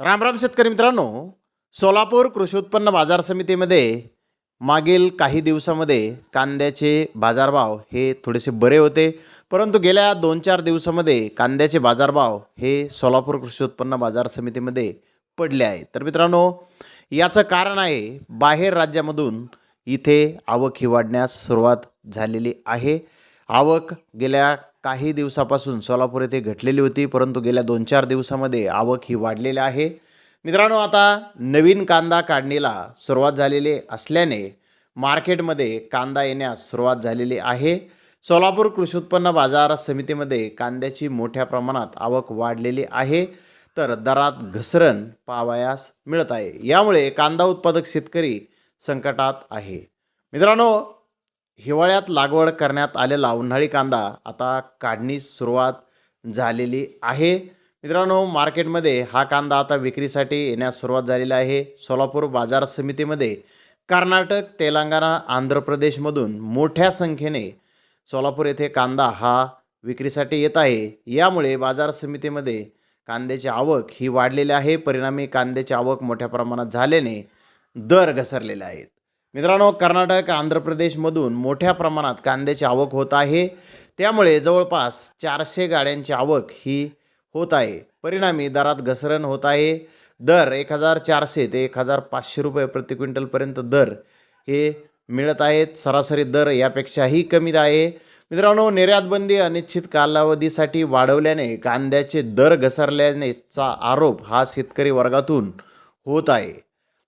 रामराम शेतकरी मित्रांनो सोलापूर कृषी उत्पन्न बाजार समितीमध्ये मागील काही दिवसामध्ये कांद्याचे बाजारभाव हे थोडेसे बरे होते परंतु गेल्या दोन चार दिवसामध्ये कांद्याचे बाजारभाव हे सोलापूर कृषी उत्पन्न बाजार समितीमध्ये पडले आहे. तर मित्रांनो याचं कारण आहे बाहेर राज्यामधून इथे आवक ही वाढण्यास सुरुवात झालेली आहे. आवक गेल्या काही दिवसापासून सोलापूर येथे घटलेली होती परंतु गेल्या दोन चार दिवसामध्ये आवक ही वाढलेली आहे. मित्रांनो आता नवीन कांदा काढणीला सुरुवात झालेली असल्याने मार्केटमध्ये कांदा येण्यास सुरुवात झालेली आहे. सोलापूर कृषी उत्पन्न बाजार समितीमध्ये कांद्याची मोठ्या प्रमाणात आवक वाढलेली आहे. तर दरात घसरण पाहावयास मिळत आहे. यामुळे कांदा उत्पादक शेतकरी संकटात आहे. मित्रांनो हिवाळ्यात लागवड करण्यात आलेला उन्हाळी कांदा आता काढणीस सुरुवात झालेली आहे. मित्रांनो मार्केटमध्ये हा कांदा आता विक्रीसाठी येण्यास सुरुवात झालेली आहे. सोलापूर बाजार समितीमध्ये कर्नाटक तेलंगणा आंध्र प्रदेशमधून मोठ्या संख्येने सोलापूर येथे कांदा हा विक्रीसाठी येत आहे. यामुळे बाजार समितीमध्ये कांद्याची आवक ही वाढलेली आहे. परिणामी कांद्याची आवक मोठ्या प्रमाणात झाल्याने दर घसरलेले आहेत. मित्रांनो कर्नाटक आंध्र प्रदेशमधून मोठ्या प्रमाणात कांद्याची आवक होत आहे. त्यामुळे जवळपास चारशे गाड्यांची आवक ही होत आहे. परिणामी दरात घसरण होत आहे. दर एक हजार चारशे ते एक हजार पाचशे रुपये प्रति क्विंटलपर्यंत दर हे मिळत आहेत. सरासरी दर यापेक्षाही कमी आहे. मित्रांनो निर्यातबंदी अनिश्चित कालावधीसाठी वाढवल्याने कांद्याचे दर घसरल्यानेचा आरोप हा शेतकरी वर्गातून होत आहे.